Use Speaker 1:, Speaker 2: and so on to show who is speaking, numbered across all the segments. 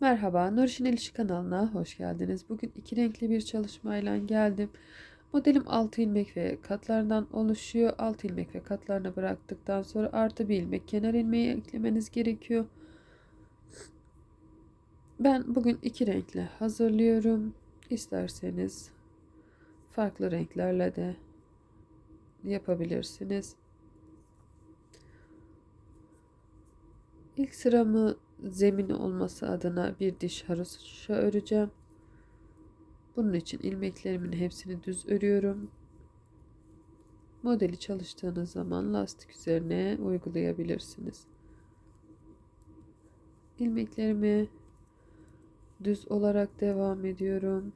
Speaker 1: Merhaba, Nurşin İlişki kanalına hoş geldiniz. Bugün iki renkli bir çalışmayla geldim. Modelim 6 ilmek ve katlarından oluşuyor. 6 ilmek ve katlarına bıraktıktan sonra artı bir ilmek kenar ilmeği eklemeniz gerekiyor. Ben bugün iki renkle hazırlıyorum. İsterseniz farklı renklerle de yapabilirsiniz. İlk sıramı zemini olması adına bir diş haroşa öreceğim. Bunun için ilmeklerimin hepsini düz örüyorum. Modeli çalıştığınız zaman lastik üzerine uygulayabilirsiniz. İlmeklerimi düz olarak devam ediyorum.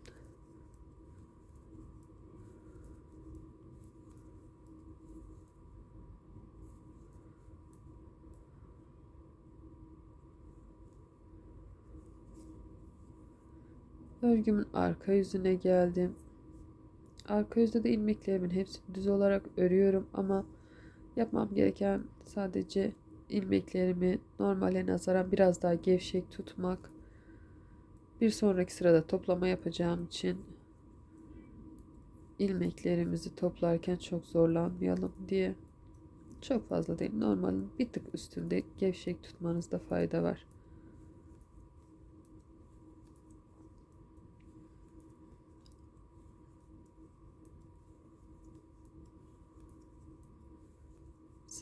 Speaker 1: Örgümün arka yüzüne geldim. Arka yüzde de ilmeklerimin hepsini düz olarak örüyorum ama yapmam gereken sadece ilmeklerimi normale nazaran biraz daha gevşek tutmak. Bir sonraki sırada toplama yapacağım için ilmeklerimizi toplarken çok zorlanmayalım diye çok fazla değil normalin bir tık üstünde gevşek tutmanızda fayda var.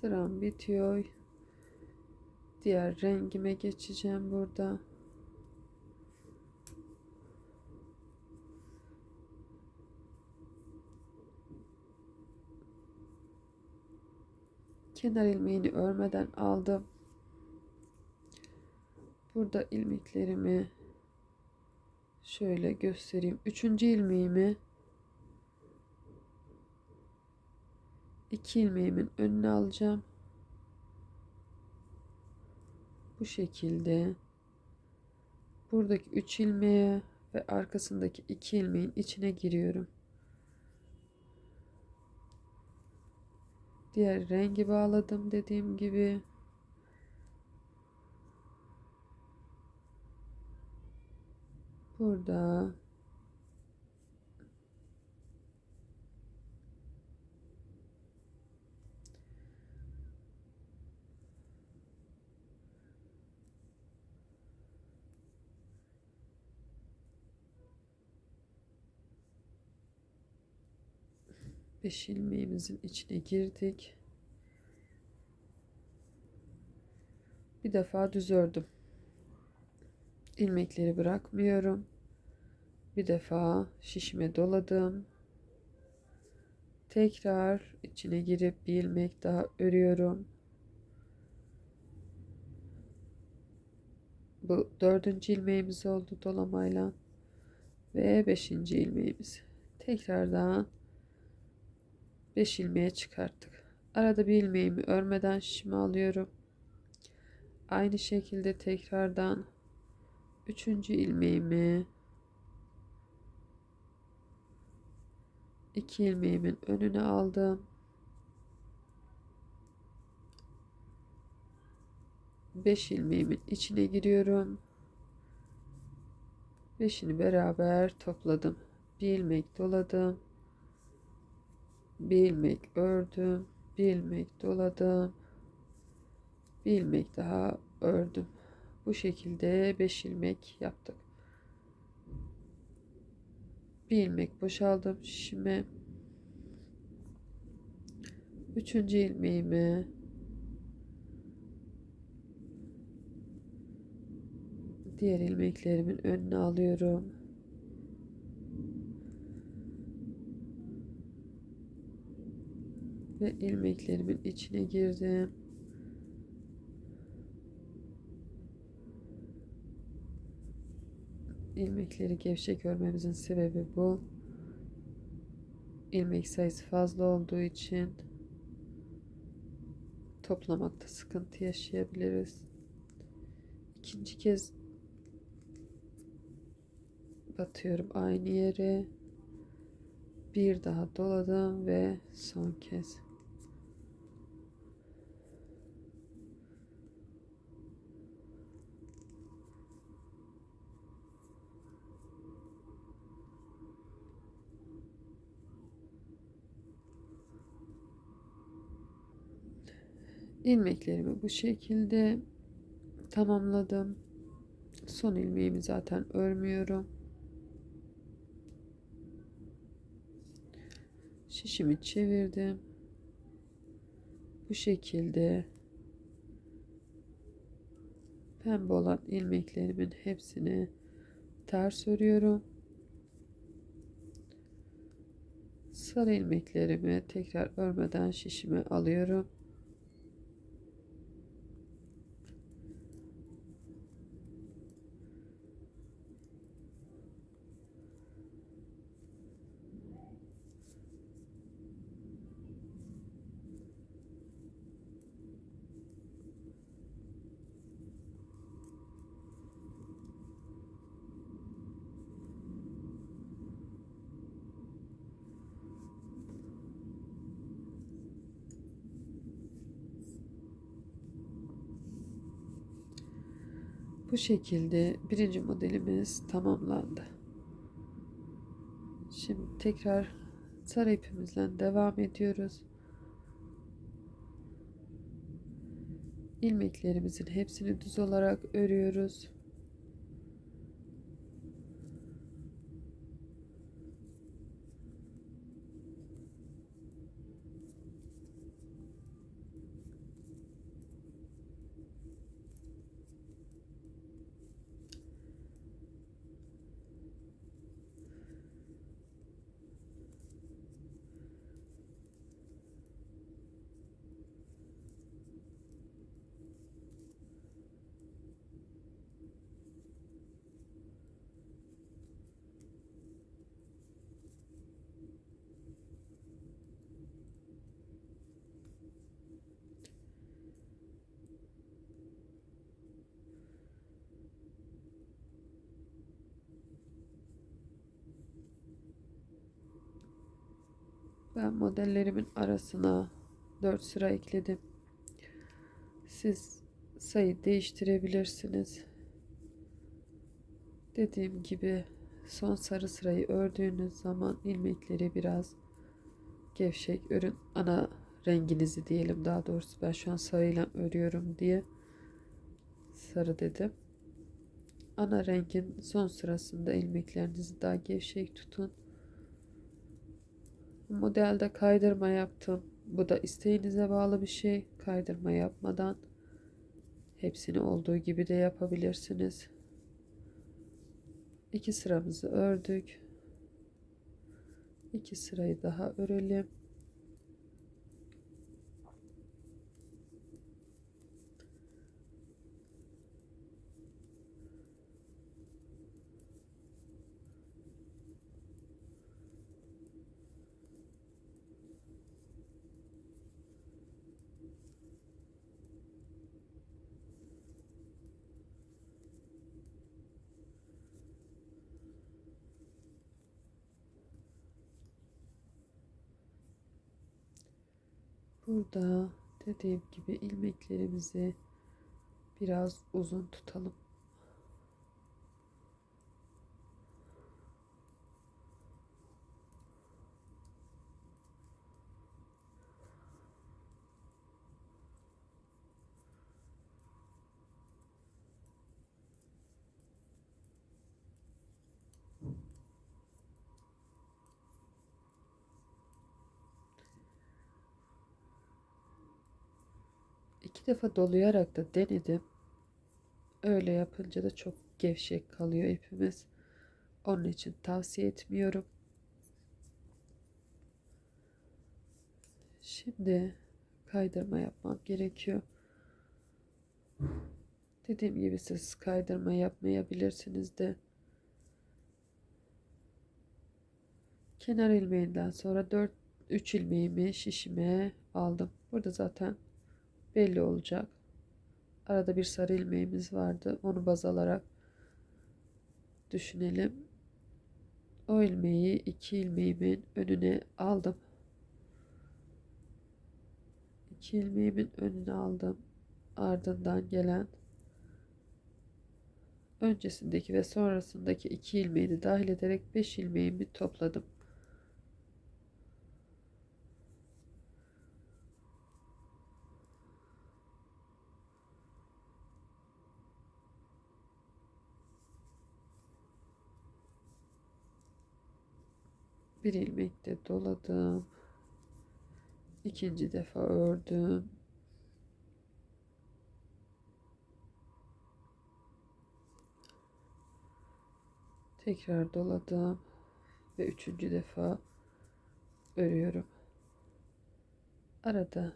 Speaker 1: Sıram bitiyor. Diğer rengime geçeceğim burada. Kenar ilmeğini örmeden aldım. Burada ilmeklerimi şöyle göstereyim. Üçüncü ilmeğimi iki ilmeğimin önüne alacağım. Bu şekilde buradaki üç ilmeğe ve arkasındaki iki ilmeğin içine giriyorum. Diğer rengi bağladım dediğim gibi. Burada Beş ilmeğimizin içine girdik. Bir defa düz ördüm. İlmekleri bırakmıyorum. Bir defa şişime doladım. Tekrar içine girip bir ilmek daha örüyorum. Bu dördüncü ilmeğimiz oldu dolamayla ve beşinci ilmeğimiz. Tekrardan 5 ilmeğe çıkarttık. Arada bir ilmeğimi örmeden şişime alıyorum. Aynı şekilde tekrardan 3. ilmeğimi 2 ilmeğimin önüne aldım. 5 ilmeğimin içine giriyorum. 5'ini beraber topladım. Bir ilmek doladım bir ilmek ördüm. Bir ilmek doladım. Bir ilmek daha ördüm. Bu şekilde 5 ilmek yaptık. Bir ilmek boşaldım şişime üçüncü ilmeğimi. Diğer ilmeklerimin önüne alıyorum ve ilmeklerimin içine girdim. ilmekleri gevşek örmemizin sebebi bu. ilmek sayısı fazla olduğu için toplamakta sıkıntı yaşayabiliriz. İkinci kez batıyorum aynı yere. Bir daha doladım ve son kez. İlmeklerimi bu şekilde tamamladım. Son ilmeğimi zaten örmüyorum. Şişimi çevirdim. Bu şekilde pembe olan ilmeklerimin hepsini ters örüyorum. Sarı ilmeklerimi tekrar örmeden şişime alıyorum. Bu şekilde birinci modelimiz tamamlandı. Şimdi tekrar sarı ipimizle devam ediyoruz. ilmeklerimizin hepsini düz olarak örüyoruz. Ben modellerimin arasına 4 sıra ekledim. Siz sayı değiştirebilirsiniz. Dediğim gibi son sarı sırayı ördüğünüz zaman ilmekleri biraz gevşek örün. Ana renginizi diyelim daha doğrusu ben şu an sarıyla örüyorum diye sarı dedim. Ana rengin son sırasında ilmeklerinizi daha gevşek tutun. Modelde kaydırma yaptım. Bu da isteğinize bağlı bir şey. Kaydırma yapmadan hepsini olduğu gibi de yapabilirsiniz. İki sıramızı ördük. İki sırayı daha örelim. Burada dediğim gibi ilmeklerimizi biraz uzun tutalım. İki defa dolayarak da denedim. Öyle yapınca da çok gevşek kalıyor ipimiz. Onun için tavsiye etmiyorum. Şimdi kaydırma yapmam gerekiyor. Dediğim gibi siz kaydırma yapmayabilirsiniz de. Kenar ilmeğinden sonra 4 3 ilmeğimi şişime aldım. Burada zaten belli olacak. Arada bir sarı ilmeğimiz vardı. Onu baz alarak düşünelim. O ilmeği iki ilmeğimin önüne aldım. İki ilmeğimin önüne aldım. Ardından gelen öncesindeki ve sonrasındaki iki ilmeğini dahil ederek beş ilmeğimi topladım. Bir ilmekte doladım. İkinci defa ördüm. Tekrar doladım ve üçüncü defa örüyorum. Arada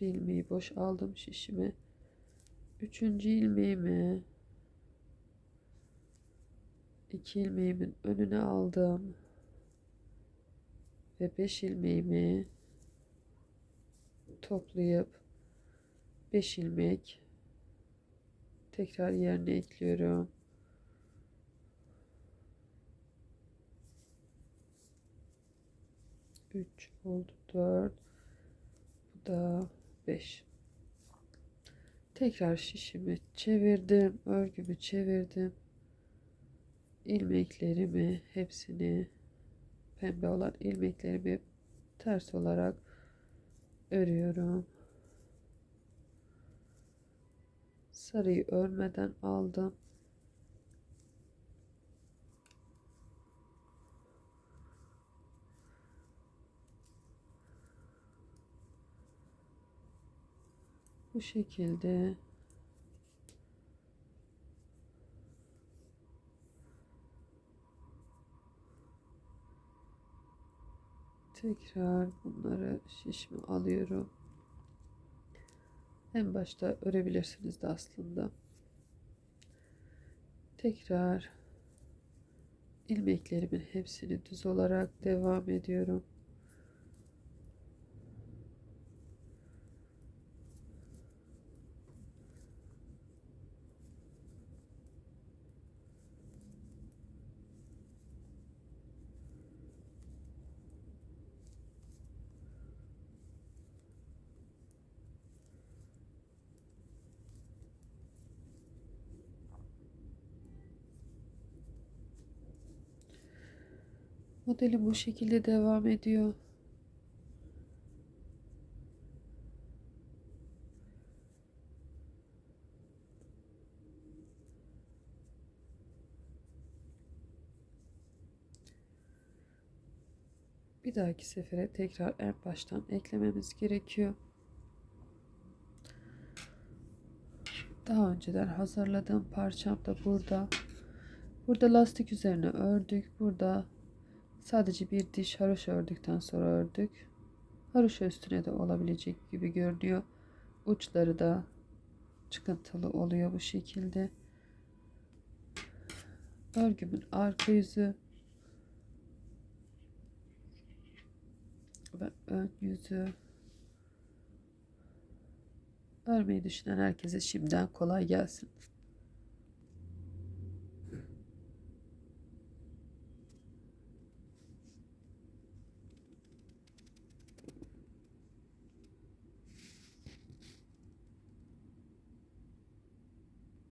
Speaker 1: bir ilmeği boş aldım şişime. Üçüncü ilmeğimi iki ilmeğimin önüne aldım ve beş ilmeğimi toplayıp beş ilmek tekrar yerine ekliyorum. Üç oldu dört. Bu da beş. Tekrar şişimi çevirdim. Örgümü çevirdim. ilmeklerimi hepsini pembe olan ilmeklerimi ters olarak örüyorum. Sarıyı örmeden aldım. Bu şekilde tekrar bunları şişme alıyorum. En başta örebilirsiniz de aslında. Tekrar ilmeklerimin hepsini düz olarak devam ediyorum. Modelim bu şekilde devam ediyor. Bir dahaki sefere tekrar en baştan eklememiz gerekiyor. Daha önceden hazırladığım parçam da burada. Burada lastik üzerine ördük. Burada sadece bir diş haroşa ördükten sonra ördük. Haroşa üstüne de olabilecek gibi görünüyor. Uçları da çıkıntılı oluyor bu şekilde. Örgümün arka yüzü ve ön yüzü örmeyi düşünen herkese şimdiden kolay gelsin.